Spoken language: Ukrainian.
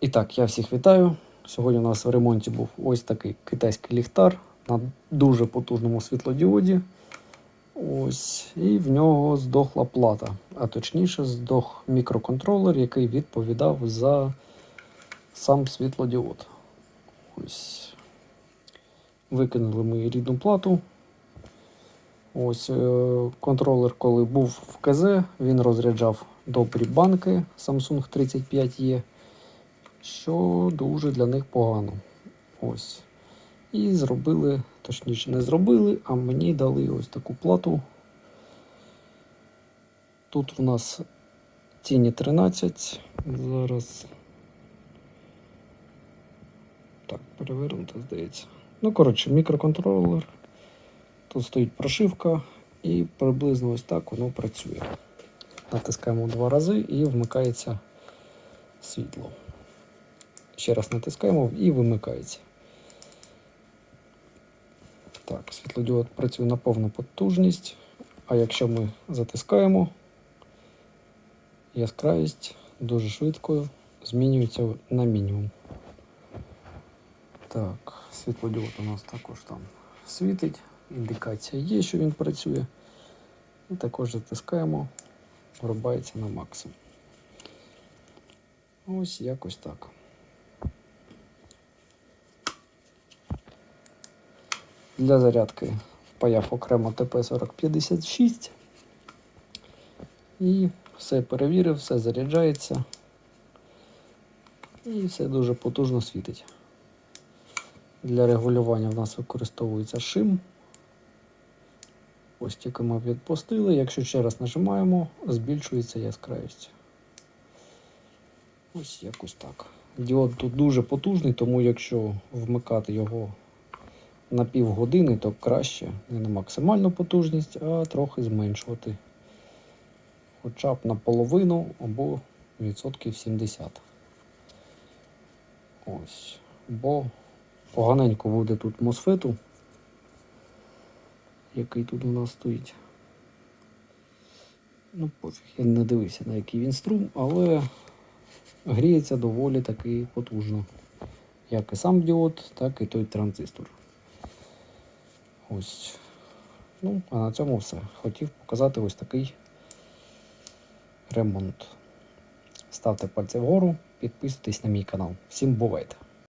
І так, я всіх вітаю. Сьогодні у нас в ремонті був ось такий китайський ліхтар на дуже потужному світлодіоді. Ось, і в нього здохла плата, а точніше, здох мікроконтролер, який відповідав за сам світлодіод. Ось. Викинули ми рідну плату. Ось е, контролер, коли був в КЗ, він розряджав добрі банки Samsung 35E, що дуже для них погано. Ось. І зробили, точніше, не зробили, а мені дали ось таку плату. Тут у нас ціні 13. Зараз. Так, перевернуто, здається. Ну, коротше, мікроконтролер. Тут стоїть прошивка, і приблизно ось так воно працює. Натискаємо два рази і вмикається світло. Ще раз натискаємо і вимикається. Так, світлодіод працює на повну потужність. А якщо ми затискаємо, яскравість дуже швидко змінюється на мінімум. Так, світлодіод у нас також там світить. Індикація є, що він працює. І також затискаємо, врубається на максимум. Ось якось так. Для зарядки впаяв окремо ТП-4056. І все перевірив, все заряджається. І все дуже потужно світить. Для регулювання в нас використовується шим. Ось тільки ми відпустили. Якщо ще раз нажимаємо, збільшується яскравість. Ось якось так. Діод тут дуже потужний, тому якщо вмикати його на півгодини, то краще не на максимальну потужність, а трохи зменшувати. Хоча б на половину або відсотків 70. Ось. Бо поганенько буде тут мосфету, який тут у нас стоїть. Ну, пофіг, я не дивився, на який він струм, але гріється доволі таки потужно. Як і сам діод, так і той транзистор. Ось. Ну, а на цьому все. Хотів показати ось такий ремонт. Ставте пальці вгору, підписуйтесь на мій канал. Всім бувайте!